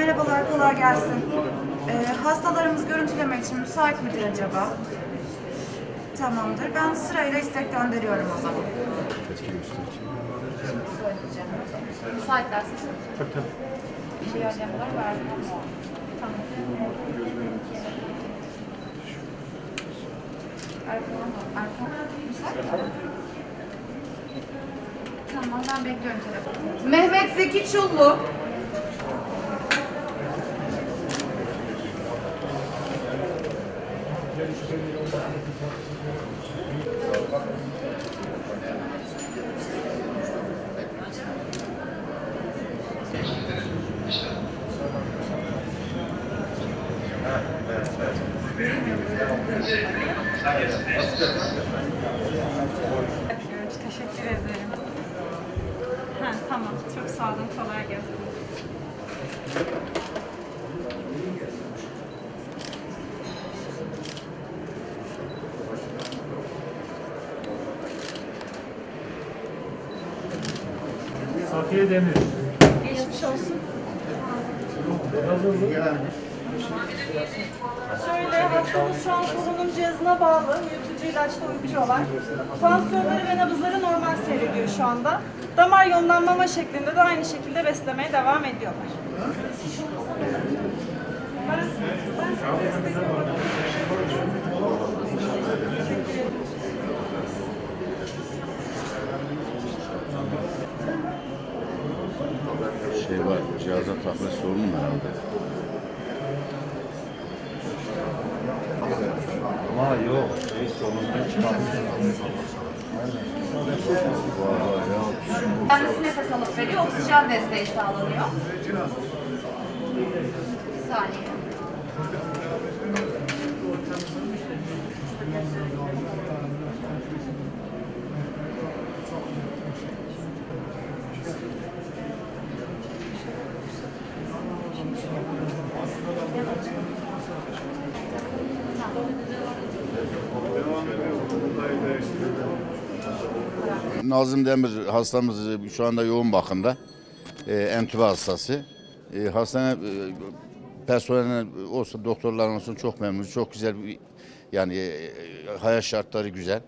Merhabalar, kolay gelsin. Ee, hastalarımız görüntüleme için müsait midir acaba? Tamamdır. Ben sırayla istek gönderiyorum o zaman. Söyleyeceğim. Müsaitlerse Tabii tabii. şey ajanlar verdim ama. Tamam. Erkan, Erkan müsait mi? Tamam ben bekliyorum telefonu. Mehmet Zeki Çullu. Teşekkür ederim. Ha, tamam. Çok sağ olun. Kolay gelsin. Safiye Demir. Geçmiş olsun. Şöyle hastamız şu an solunum cihazına bağlı, uyutucu ilaçla uyutuyorlar. Tansiyonları ve nabızları normal seyrediyor şu anda. Damar yollanmama şeklinde de aynı şekilde beslemeye devam ediyorlar. Ben, ben çok destek olurum. Şey var, cihaza takma sorunu mu herhalde? Ama yok, şey solundan çıkartmış. Kendisi nefes alıp veriyor, oksijen desteği sağlanıyor. Bir saniye. Nazım Demir hastamız e, şu anda yoğun bakımda. E, entübe hastası. E, hastane e, personeline olsun, doktorlar olsun çok memnunuz. Çok güzel bir yani e, hayat şartları güzel.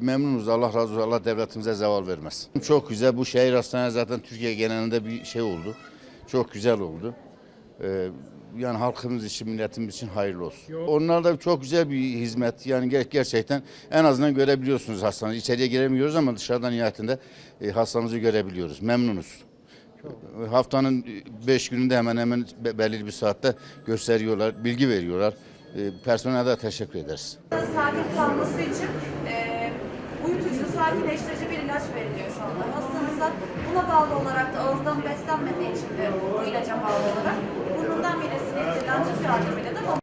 Memnunuz. Allah razı olsun. Allah devletimize zeval vermez. Çok güzel. Bu şehir hastanesi zaten Türkiye genelinde bir şey oldu. Çok güzel oldu. E, yani halkımız için, milletimiz için hayırlı olsun. Onlar da çok güzel bir hizmet. Yani ger- gerçekten en azından görebiliyorsunuz hastanı. İçeriye giremiyoruz ama dışarıdan nihayetinde e, hastamızı görebiliyoruz. Memnunuz. E, Haftanın 5 gününde hemen hemen be- belirli bir saatte gösteriyorlar, bilgi veriyorlar. E, personele de teşekkür ederiz. Sakin kalması için e, uyutucu, sakinleştirici bir ilaç veriliyor şu anda. Hastamıza buna bağlı olarak da ağızdan beslenmediği için de bu ilaca bağlı olarak burnundan midesine indirilen tüp yardımıyla